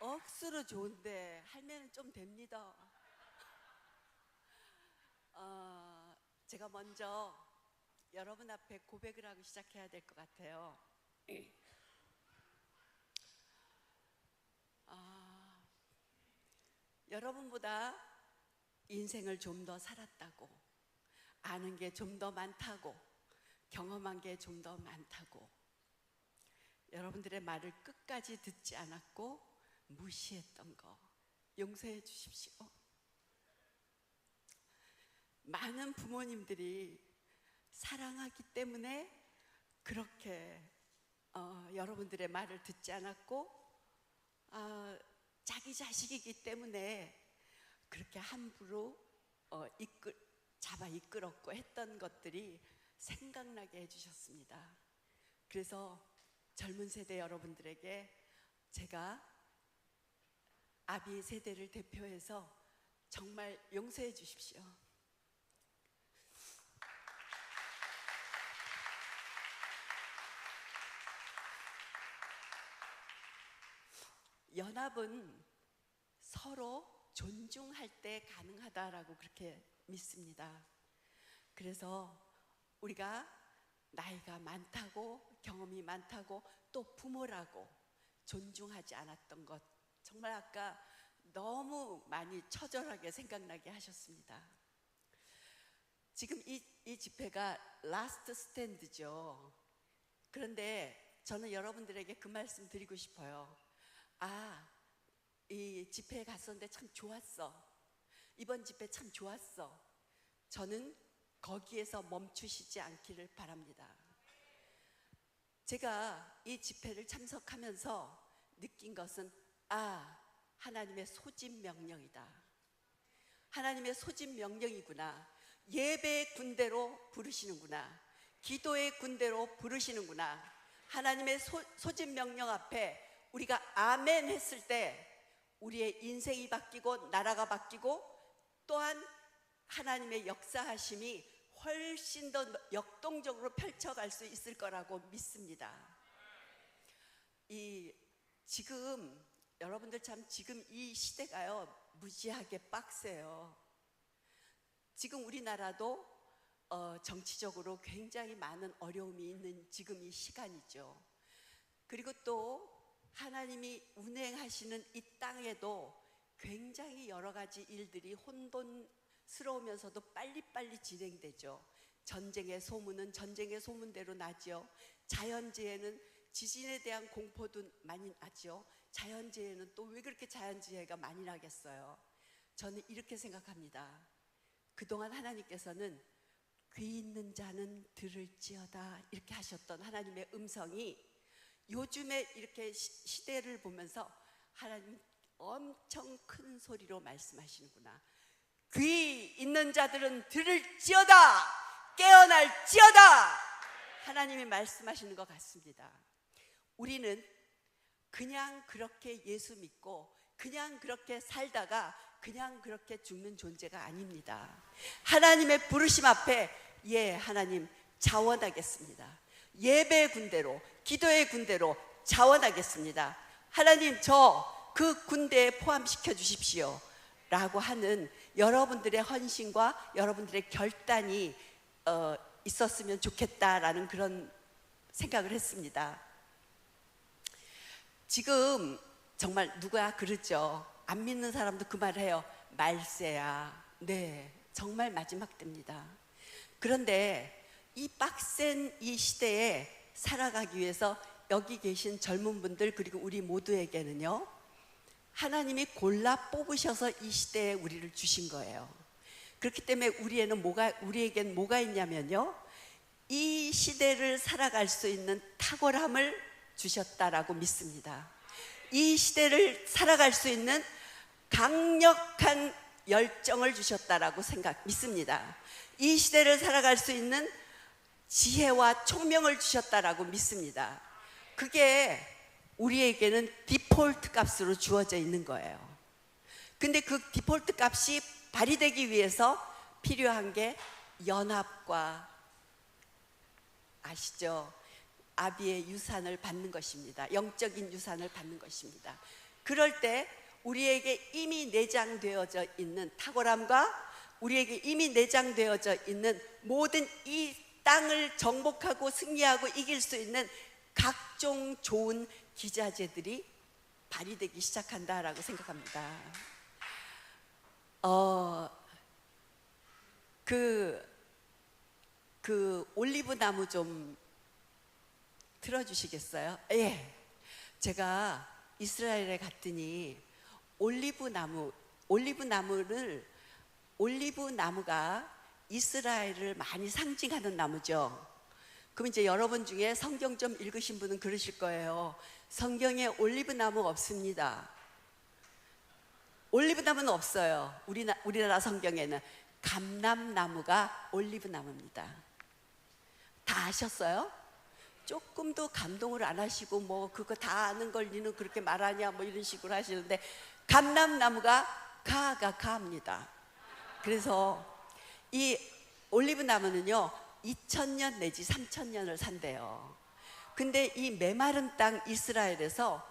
억수로 좋은데 할매는 좀 됩니다. 어, 제가 먼저 여러분 앞에 고백을 하고 시작해야 될 것 같아요. 아, 여러분보다 인생을 좀 더 살았다고, 아는 게 좀 더 많다고, 경험한 게 좀 더 많다고, 여러분들의 말을 끝까지 듣지 않았고 무시했던 거 용서해 주십시오. 많은 부모님들이 사랑하기 때문에 그렇게 어, 여러분들의 말을 듣지 않았고 어, 자기 자식이기 때문에 그렇게 함부로 어, 이끌, 잡아 이끌었고 했던 것들이 생각나게 해주셨습니다. 그래서 젊은 세대 여러분들에게 제가 아비 세대를 대표해서 정말 용서해 주십시오. 연합은 서로 존중할 때 가능하다라고 그렇게 믿습니다. 그래서 우리가 나이가 많다고 경험이 많다고 또 부모라고 존중하지 않았던 것 정말 아까 너무 많이 처절하게 생각나게 하셨습니다. 지금 이, 이 집회가 라스트 스탠드죠. 그런데 저는 여러분들에게 그 말씀 드리고 싶어요. 아, 이 집회에 갔었는데 참 좋았어. 이번 집회 참 좋았어. 저는 거기에서 멈추시지 않기를 바랍니다. 제가 이 집회를 참석하면서 느낀 것은 아, 하나님의 소집 명령이다. 하나님의 소집 명령이구나. 예배의 군대로 부르시는구나. 기도의 군대로 부르시는구나. 하나님의 소, 소집 명령 앞에 우리가 아멘 했을 때 우리의 인생이 바뀌고 나라가 바뀌고 또한 하나님의 역사하심이 훨씬 더 역동적으로 펼쳐갈 수 있을 거라고 믿습니다. 이 지금 여러분들 참 지금 이 시대가요 무지하게 빡세요. 지금 우리나라도 어, 정치적으로 굉장히 많은 어려움이 있는 지금 이 시간이죠. 그리고 또 하나님이 운행하시는 이 땅에도 굉장히 여러 가지 일들이 혼돈스러우면서도 빨리빨리 진행되죠. 전쟁의 소문은 전쟁의 소문대로 나죠. 자연재해는 지진에 대한 공포도 많이 나죠. 자연재해는 또 왜 그렇게 자연재해가 많이 나겠어요? 저는 이렇게 생각합니다. 그동안 하나님께서는 귀 있는 자는 들을지어다 이렇게 하셨던 하나님의 음성이 요즘에 이렇게 시- 시대를 보면서 하나님 엄청 큰 소리로 말씀하시는구나. 귀 있는 자들은 들을지어다 깨어날지어다 하나님이 말씀하시는 것 같습니다. 우리는 그냥 그렇게 예수 믿고 그냥 그렇게 살다가 그냥 그렇게 죽는 존재가 아닙니다. 하나님의 부르심 앞에 예 하나님 자원하겠습니다. 예배 군대로 기도의 군대로 자원하겠습니다. 하나님 저 그 군대에 포함시켜 주십시오. 라고 하는 여러분들의 헌신과 여러분들의 결단이 어, 있었으면 좋겠다라는 그런 생각을 했습니다. 지금 정말 누가 그러죠. 안 믿는 사람도 그 말을 해요. 말세야. 네, 정말 마지막 때입니다. 그런데 이 빡센 이 시대에 살아가기 위해서 여기 계신 젊은 분들 그리고 우리 모두에게는요. 하나님이 골라 뽑으셔서 이 시대에 우리를 주신 거예요. 그렇기 때문에 우리에는 뭐가 우리에겐 뭐가 있냐면요. 이 시대를 살아갈 수 있는 탁월함을 주셨다라고 믿습니다. 이 시대를 살아갈 수 있는 강력한 열정을 주셨다라고 생각 믿습니다. 이 시대를 살아갈 수 있는 지혜와 총명을 주셨다라고 믿습니다. 그게 우리에게는 디폴트 값으로 주어져 있는 거예요. 근데 그 디폴트 값이 발휘되기 위해서 필요한 게 연합과 아시죠? 아비의 유산을 받는 것입니다. 영적인 유산을 받는 것입니다. 그럴 때 우리에게 이미 내장되어져 있는 탁월함과 우리에게 이미 내장되어져 있는 모든 이 땅을 정복하고 승리하고 이길 수 있는 각종 좋은 기자재들이 발휘되기 시작한다라고 생각합니다. 어, 그, 그 올리브 나무 좀 틀어주시겠어요? 예. 제가 이스라엘에 갔더니 올리브 나무, 올리브 나무를, 올리브 나무가 이스라엘을 많이 상징하는 나무죠. 그럼 이제 여러분 중에 성경 좀 읽으신 분은 그러실 거예요. 성경에 올리브 나무 없습니다. 올리브 나무는 없어요. 우리나, 우리나라 성경에는 감람나무가 올리브 나무입니다. 다 아셨어요? 조금도 감동을 안 하시고 뭐 그거 다 아는 걸 니는 그렇게 말하냐 뭐 이런 식으로 하시는데 감람나무가 가가 가입니다. 그래서 이 올리브 나무는요 2000년 내지 3000년을 산대요. 근데 이 메마른 땅 이스라엘에서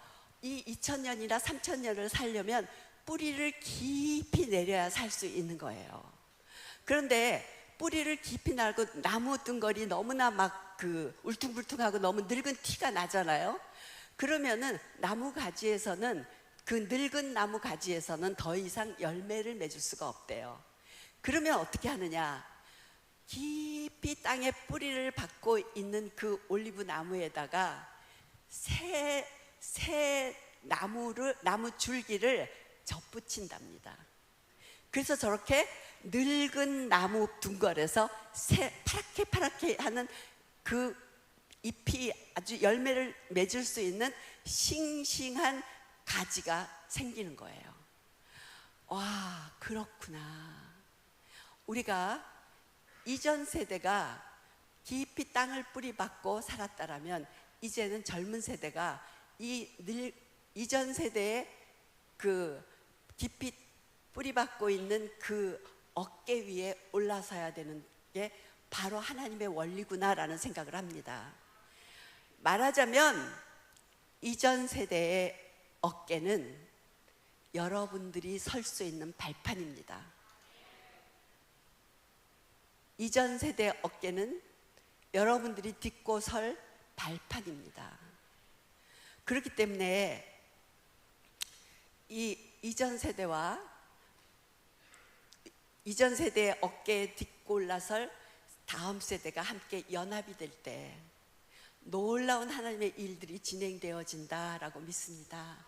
이 2000년이나 3000년을 살려면 뿌리를 깊이 내려야 살 수 있는 거예요. 그런데 뿌리를 깊이 날고 나무 등걸이 너무나 막 그 울퉁불퉁하고 너무 늙은 티가 나잖아요. 그러면은 나무 가지에서는 그 늙은 나무 가지에서는 더 이상 열매를 맺을 수가 없대요. 그러면 어떻게 하느냐? 깊이 땅에 뿌리를 받고 있는 그 올리브 나무에다가 새, 새 나무를, 나무 줄기를 접붙인답니다. 그래서 저렇게 늙은 나무 둥걸에서 새 파랗게 파랗게 하는 그 잎이 아주 열매를 맺을 수 있는 싱싱한 가지가 생기는 거예요. 와, 그렇구나. 우리가 이전 세대가 깊이 땅을 뿌리박고 살았다라면 이제는 젊은 세대가 이 늘, 이전 세대의 그 깊이 뿌리박고 있는 그 어깨 위에 올라서야 되는 게 바로 하나님의 원리구나라는 생각을 합니다. 말하자면 이전 세대의 어깨는 여러분들이 설 수 있는 발판입니다. 이전 세대 어깨는 여러분들이 딛고 설 발판입니다. 그렇기 때문에 이 이전 세대와 이전 세대의 어깨에 딛고 올라설 다음 세대가 함께 연합이 될 때 놀라운 하나님의 일들이 진행되어진다라고 믿습니다.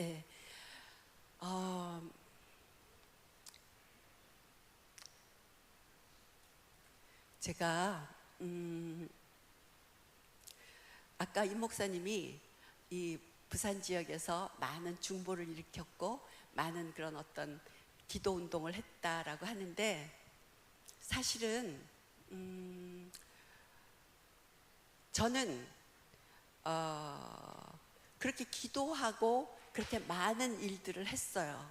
예. 어, 제가 음, 아까 임 목사님이 이 부산 지역에서 많은 중보를 일으켰고 많은 그런 어떤 기도 운동을 했다라고 하는데 사실은 음, 저는 어, 그렇게 기도하고 그렇게 많은 일들을 했어요.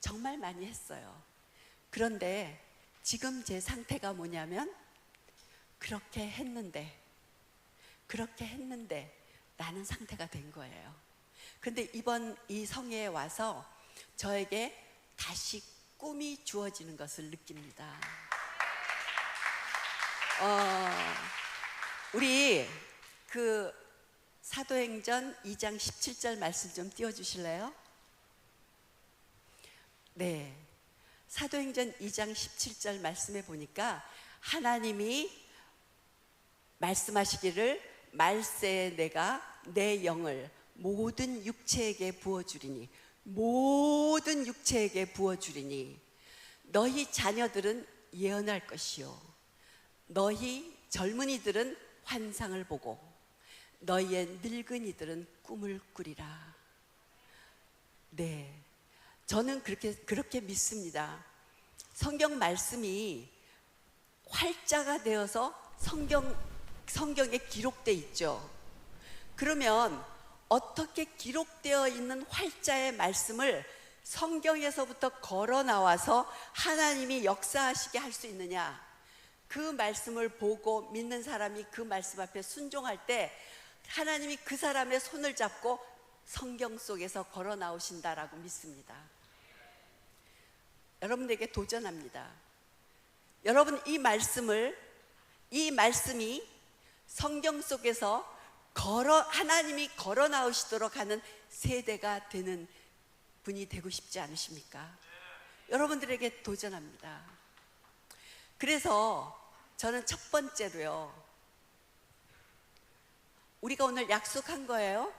정말 많이 했어요. 그런데 지금 제 상태가 뭐냐면 그렇게 했는데 그렇게 했는데 라는 상태가 된 거예요. 근데 이번 이 성회에 와서 저에게 다시 꿈이 주어지는 것을 느낍니다. 어, 우리 그 사도행전 2장 17절 말씀 좀 띄워주실래요? 네. 사도행전 2장 17절 말씀에 보니까 하나님이 말씀하시기를 말세에 내가 내 영을 모든 육체에게 부어주리니 모든 육체에게 부어주리니 너희 자녀들은 예언할 것이요 너희 젊은이들은 환상을 보고 너희의 늙은이들은 꿈을 꾸리라. 네. 저는 그렇게 그렇게 믿습니다. 성경 말씀이 활자가 되어서 성경 성경에 기록돼 있죠. 그러면 어떻게 기록되어 있는 활자의 말씀을 성경에서부터 걸어 나와서 하나님이 역사하시게 할 수 있느냐? 그 말씀을 보고 믿는 사람이 그 말씀 앞에 순종할 때 하나님이 그 사람의 손을 잡고 성경 속에서 걸어 나오신다라고 믿습니다. 여러분에게 도전합니다. 여러분 이 말씀을 이 말씀이 성경 속에서 걸어 하나님이 걸어 나오시도록 하는 세대가 되는 분이 되고 싶지 않으십니까? 여러분들에게 도전합니다. 그래서 저는 첫 번째로요. 우리가 오늘 약속한 거예요.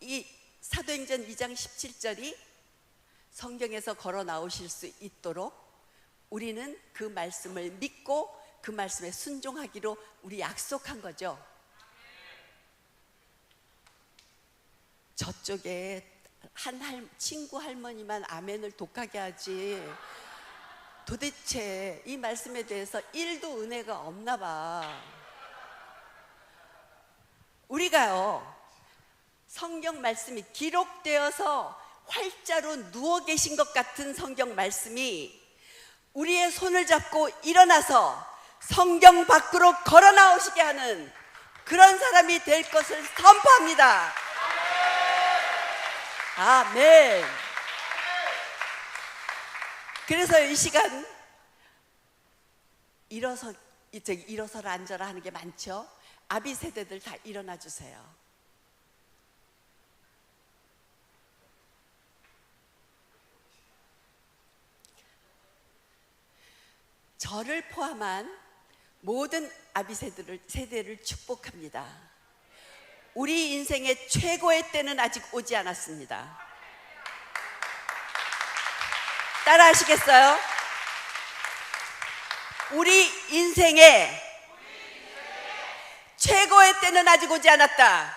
이 사도행전 2장 17절이 성경에서 걸어 나오실 수 있도록 우리는 그 말씀을 믿고 그 말씀에 순종하기로 우리 약속한 거죠. 저쪽에 한 할, 친구 할머니만 아멘을 독하게 하지. 도대체 이 말씀에 대해서 일도 은혜가 없나 봐. 우리가요, 성경 말씀이 기록되어서 활자로 누워 계신 것 같은 성경 말씀이 우리의 손을 잡고 일어나서 성경 밖으로 걸어 나오시게 하는 그런 사람이 될 것을 선포합니다. 아멘. 그래서 이 시간 일어서 이제 일어서라 앉아라 하는 게 많죠. 아비 세대들 다 일어나 주세요. 저를 포함한 모든 아비 세대를 세대를 축복합니다. 우리 인생의 최고의 때는 아직 오지 않았습니다. 따라 하시겠어요? 우리 인생의 최고의 때는 아직 오지 않았다.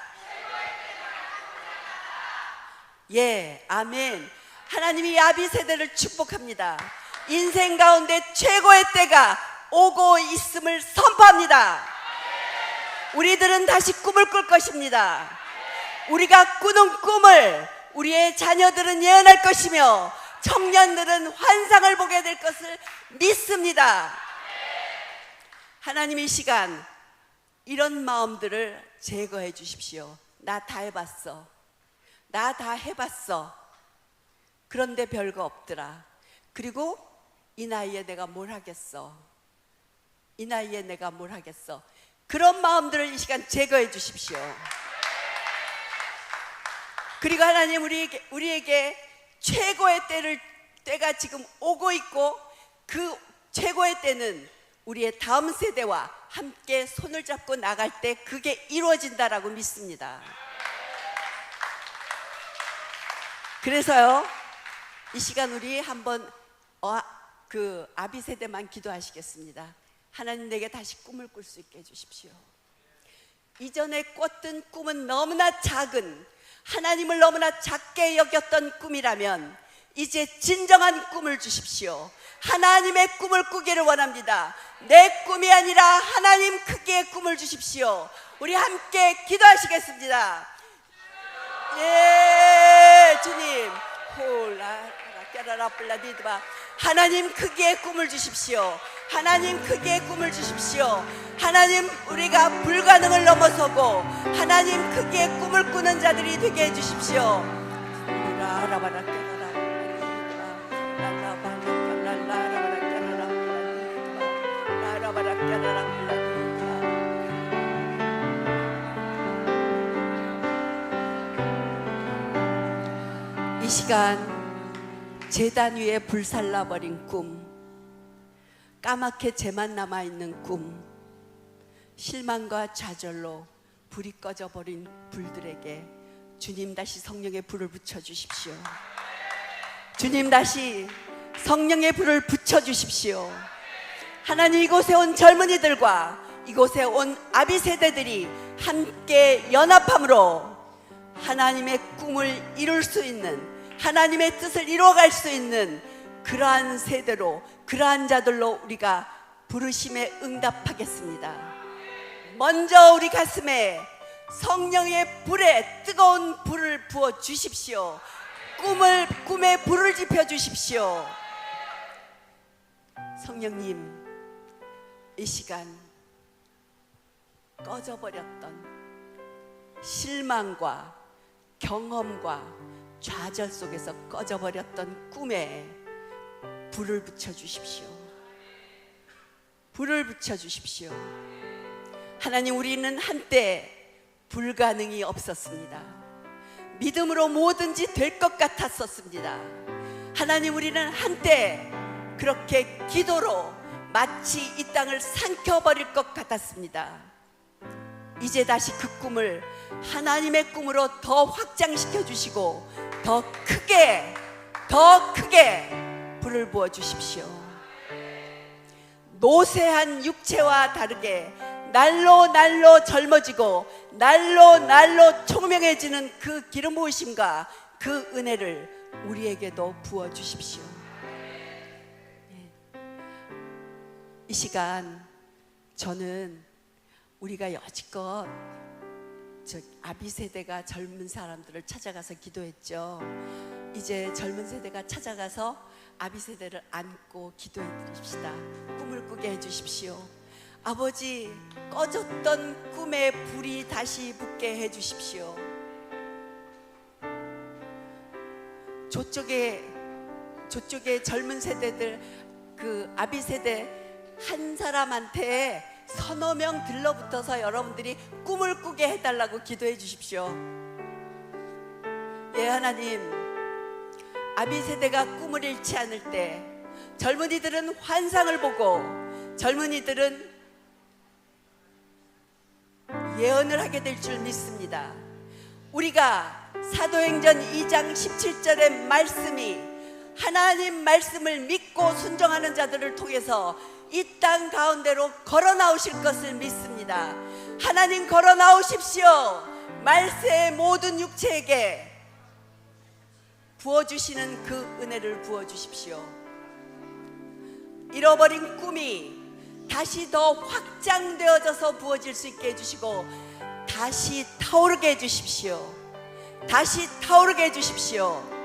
예, 아멘. 하나님이 아비 세대를 축복합니다. 인생 가운데 최고의 때가 오고 있음을 선포합니다. 우리들은 다시 꿈을 꿀 것입니다. 우리가 꾸는 꿈을 우리의 자녀들은 예언할 것이며 청년들은 환상을 보게 될 것을 믿습니다. 하나님 이 시간 이런 마음들을 제거해 주십시오. 나 다 해봤어. 나 다 해봤어. 그런데 별거 없더라. 그리고 이 나이에 내가 뭘 하겠어. 이 나이에 내가 뭘 하겠어. 그런 마음들을 이 시간 제거해 주십시오. 그리고 하나님 우리에게, 우리에게 최고의 때를 때가 지금 오고 있고 그 최고의 때는 우리의 다음 세대와 함께 손을 잡고 나갈 때 그게 이루어진다라고 믿습니다. 그래서요 이 시간 우리 한번 어, 그 아비 세대만 기도하시겠습니다. 하나님 내게 다시 꿈을 꿀 수 있게 해주십시오. 이전에 꿨던 꿈은 너무나 작은 하나님을 너무나 작게 여겼던 꿈이라면 이제 진정한 꿈을 주십시오. 하나님의 꿈을 꾸기를 원합니다. 내 꿈이 아니라 하나님 크기의 꿈을 주십시오. 우리 함께 기도하시겠습니다. 예, 주님. 홀라 하나님 크기의 꿈을 주십시오. 하나님 크기의 꿈을 주십시오. 하나님 우리가 불가능을 넘어서고 하나님 크기의 꿈을 꾸는 자들이 되게 해 주십시오. 이 시간 재단 위에 불살라 버린 꿈, 까맣게 재만 남아 있는 꿈, 실망과 좌절로 불이 꺼져 버린 불들에게 주님 다시 성령의 불을 붙여 주십시오. 주님 다시 성령의 불을 붙여 주십시오. 하나님 이곳에 온 젊은이들과 이곳에 온 아비 세대들이 함께 연합함으로 하나님의 꿈을 이룰 수 있는 하나님의 뜻을 이루어갈 수 있는 그러한 세대로 그러한 자들로 우리가 부르심에 응답하겠습니다. 먼저 우리 가슴에 성령의 불에 뜨거운 불을 부어 주십시오. 꿈을 꿈에 불을 지펴 주십시오. 성령님 이 시간 꺼져버렸던 실망과 경험과 좌절 속에서 꺼져버렸던 꿈에 불을 붙여 주십시오. 불을 붙여 주십시오. 하나님 우리는 한때 불가능이 없었습니다. 믿음으로 뭐든지 될 것 같았었습니다. 하나님 우리는 한때 그렇게 기도로 마치 이 땅을 삼켜버릴 것 같았습니다. 이제 다시 그 꿈을 하나님의 꿈으로 더 확장시켜 주시고 더 크게 더 크게 불을 부어 주십시오. 노쇠한 육체와 다르게 날로 날로 젊어지고 날로 날로 총명해지는 그 기름 부으심과 그 은혜를 우리에게도 부어 주십시오. 네. 이 시간 저는 우리가 여지껏 저 아비 세대가 젊은 사람들을 찾아가서 기도했죠. 이제 젊은 세대가 찾아가서 아비 세대를 안고 기도해 드립시다. 꿈을 꾸게 해 주십시오. 아버지 꺼졌던 꿈의 불이 다시 붙게 해 주십시오. 저쪽에 저쪽에 젊은 세대들 그 아비 세대 한 사람한테 서너 명 들러붙어서 여러분들이 꿈을 꾸게 해달라고 기도해 주십시오. 예 하나님 아비 세대가 꿈을 잃지 않을 때 젊은이들은 환상을 보고 젊은이들은 예언을 하게 될 줄 믿습니다. 우리가 사도행전 2장 17절의 말씀이 하나님 말씀을 믿고 순종하는 자들을 통해서 이 땅 가운데로 걸어 나오실 것을 믿습니다. 하나님 걸어 나오십시오. 말세의 모든 육체에게 부어주시는 그 은혜를 부어주십시오. 잃어버린 꿈이 다시 더 확장되어져서 부어질 수 있게 해주시고 다시 타오르게 해주십시오. 다시 타오르게 해주십시오.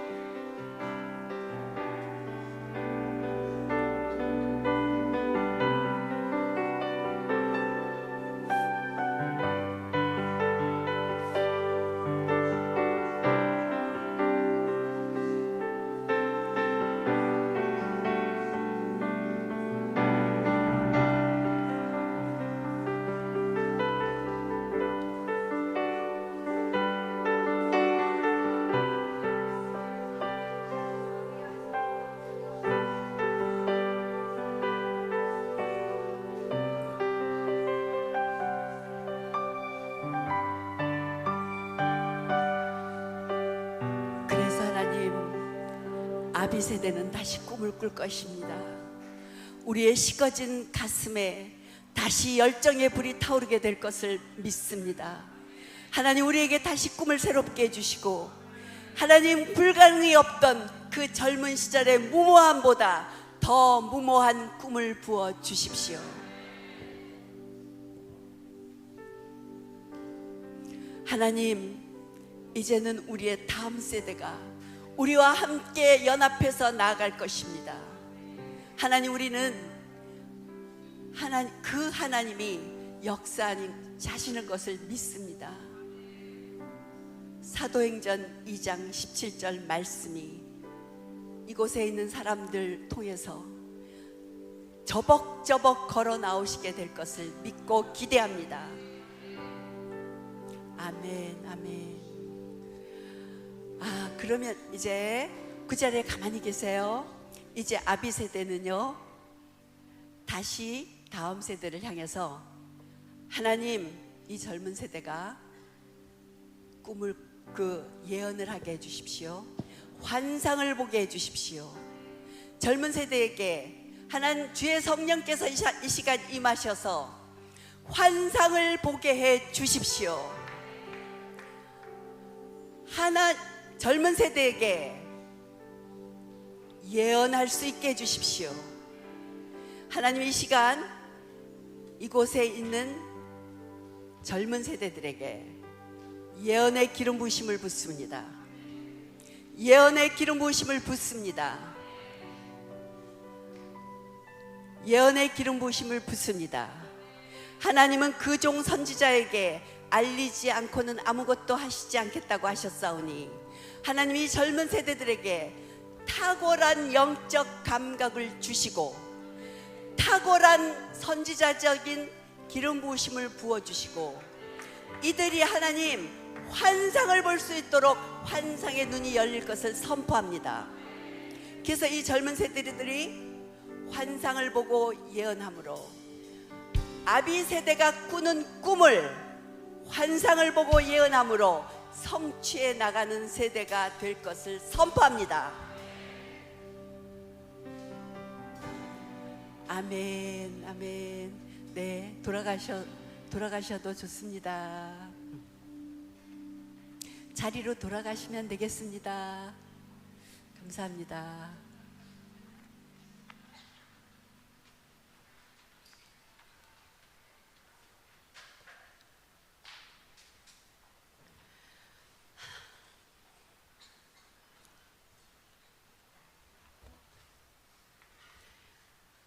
세대는 다시 꿈을 꿀 것입니다. 우리의 식어진 가슴에 다시 열정의 불이 타오르게 될 것을 믿습니다. 하나님 우리에게 다시 꿈을 새롭게 해주시고 하나님 불가능이 없던 그 젊은 시절의 무모함보다 더 무모한 꿈을 부어 주십시오. 하나님 이제는 우리의 다음 세대가 우리와 함께 연합해서 나아갈 것입니다. 하나님 우리는 하나 그 하나님이 역사하시는 것을 믿습니다. 사도행전 2장 17절 말씀이 이곳에 있는 사람들 통해서 저벅저벅 걸어 나오시게 될 것을 믿고 기대합니다. 아멘, 아멘. 아, 그러면 이제 그 자리에 가만히 계세요. 이제 아비 세대는요, 다시 다음 세대를 향해서 하나님, 이 젊은 세대가 꿈을 그 예언을 하게 해주십시오. 환상을 보게 해주십시오. 젊은 세대에게 하나님 주의 성령께서 이, 시간 임하셔서 환상을 보게 해 주십시오. 하나 젊은 세대에게 예언할 수 있게 해주십시오. 하나님 이 시간 이곳에 있는 젊은 세대들에게 예언의 기름 부심을 붓습니다. 예언의 기름 부심을 붓습니다. 예언의 기름 부심을 붓습니다. 하나님은 그 종 선지자에게 알리지 않고는 아무것도 하시지 않겠다고 하셨사오니 하나님이 젊은 세대들에게 탁월한 영적 감각을 주시고 탁월한 선지자적인 기름 부으심을 부어 주시고 이들이 하나님 환상을 볼 수 있도록 환상의 눈이 열릴 것을 선포합니다. 그래서 이 젊은 세대들이 환상을 보고 예언함으로 아비 세대가 꾸는 꿈을 환상을 보고 예언함으로 성취해 나가는 세대가 될 것을 선포합니다. 아멘, 아멘. 네, 돌아가셔 돌아가셔도 좋습니다. 자리로 돌아가시면 되겠습니다. 감사합니다.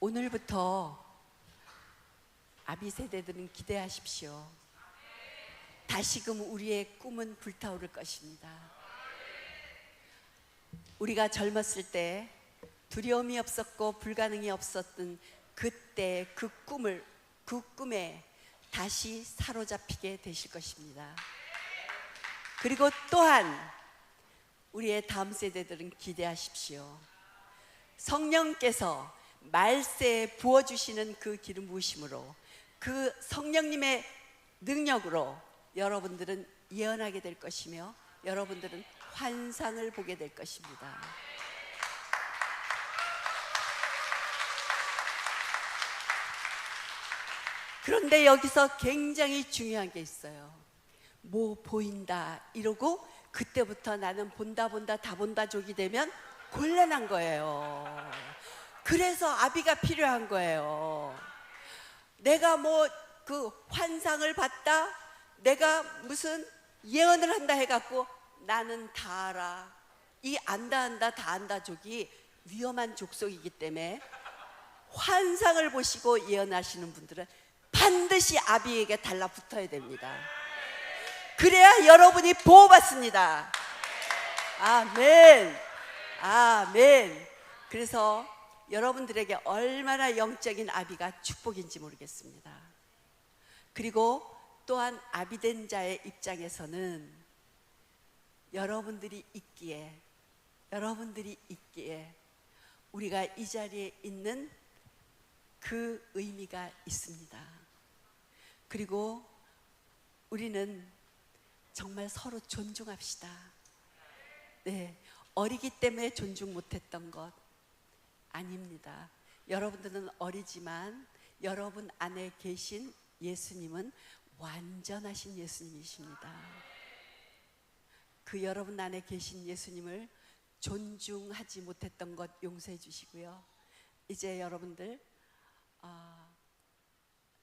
오늘부터 아비 세대들은 기대하십시오. 다시금 우리의 꿈은 불타오를 것입니다. 우리가 젊었을 때 두려움이 없었고 불가능이 없었던 그때 그 꿈을 그 꿈에 다시 사로잡히게 되실 것입니다. 그리고 또한 우리의 다음 세대들은 기대하십시오. 성령께서 말세에 부어주시는 그 기름 부으심으로 그 성령님의 능력으로 여러분들은 예언하게 될 것이며 여러분들은 환상을 보게 될 것입니다. 그런데 여기서 굉장히 중요한 게 있어요. 뭐 보인다 이러고 그때부터 나는 본다 본다 다 본다족이 되면 곤란한 거예요. 그래서 아비가 필요한 거예요. 내가 뭐 그 환상을 봤다, 내가 무슨 예언을 한다 해갖고 나는 다 알아. 이 안다 안다 다 안다 족이 위험한 족속이기 때문에 환상을 보시고 예언하시는 분들은 반드시 아비에게 달라붙어야 됩니다. 그래야 여러분이 보호받습니다. 아멘. 아멘. 그래서 여러분들에게 얼마나 영적인 아비가 축복인지 모르겠습니다. 그리고 또한 아비된 자의 입장에서는 여러분들이 있기에 여러분들이 있기에 우리가 이 자리에 있는 그 의미가 있습니다. 그리고 우리는 정말 서로 존중합시다. 네, 어리기 때문에 존중 못했던 것 아닙니다. 여러분들은 어리지만 여러분 안에 계신 예수님은 완전하신 예수님이십니다. 그 여러분 안에 계신 예수님을 존중하지 못했던 것 용서해 주시고요. 이제 여러분들 어,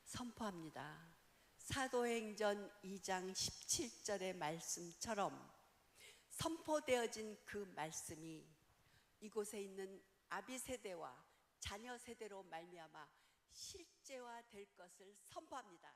선포합니다. 사도행전 2장 17절의 말씀처럼 선포되어진 그 말씀이 이곳에 있는 아비 세대와 자녀 세대로 말미암아 실제화 될 것을 선포합니다.